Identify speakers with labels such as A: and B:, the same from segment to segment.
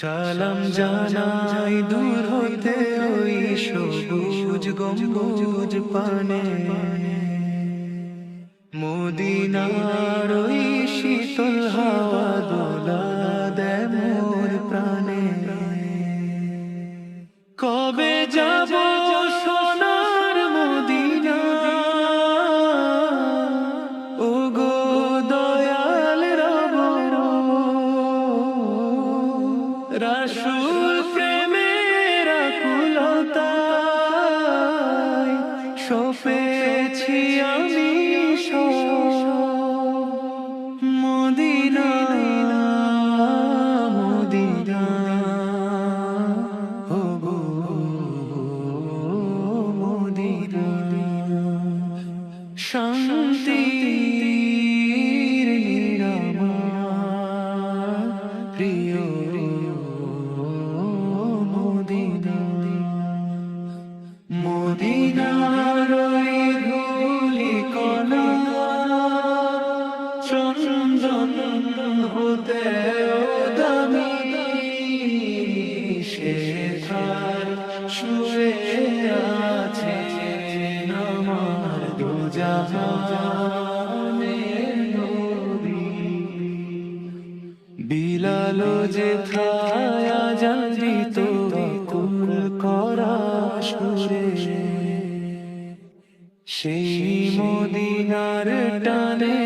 A: সালাম জানাই দূর হতে ওই সবুজ গম্বুজ পানে। মদিনার ওই শীতল হাওয়া দোলা দেয় মোর প্রাণে। কবে যাব সপেছি আমি মদিনা মদিনা। মদিনা। শুয়ে বিলালো যে থায়া জানি তো কুল করা সুরে সেই মদিনার টানে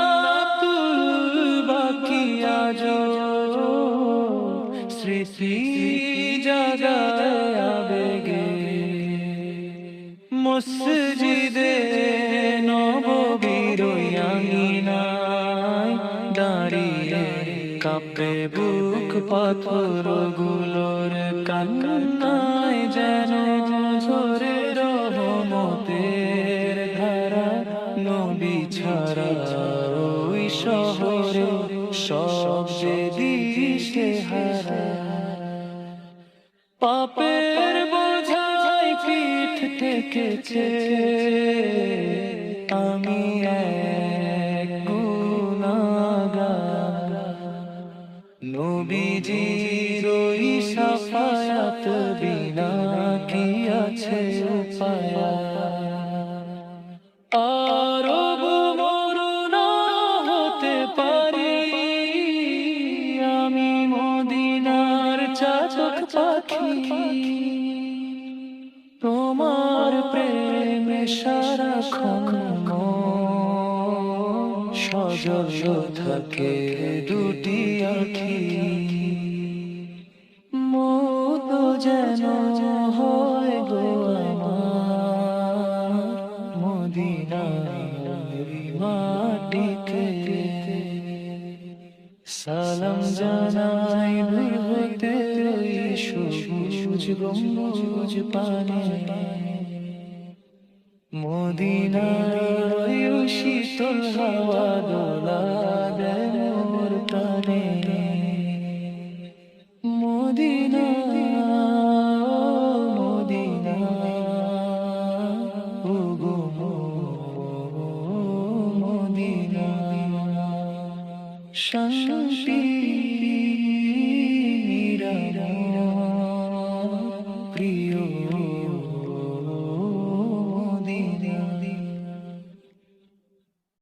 A: স্মৃতি জাগায় আবেগে। মসজিদে নববীর আঙিনায় দাঁড়িয়ে কাঁপে বুক পাথরগুলোর কান্নায় যেন ঝরে রহমতের ধারা। নবী ছাড়া ওই শহরে সব দিশে হারা ঠেকেছে আমি নবীজির ওই সাফায়াত বিনা কি আছে উপায়? আরব মরুনা হতে পারি, আমি মদিনার চাচক পাখি। সারাক্ষণ সজল থাকে দুটি আখি মত যেন হয় গো আমার মদিনার মাটিকে সালাম জানাই ওই সবুজ গম্বুজ পানে। মদিনার শীতল হাওয়া দোলা দেয় প্রাণে। মদিনা মদিনা ও গো মদিনা।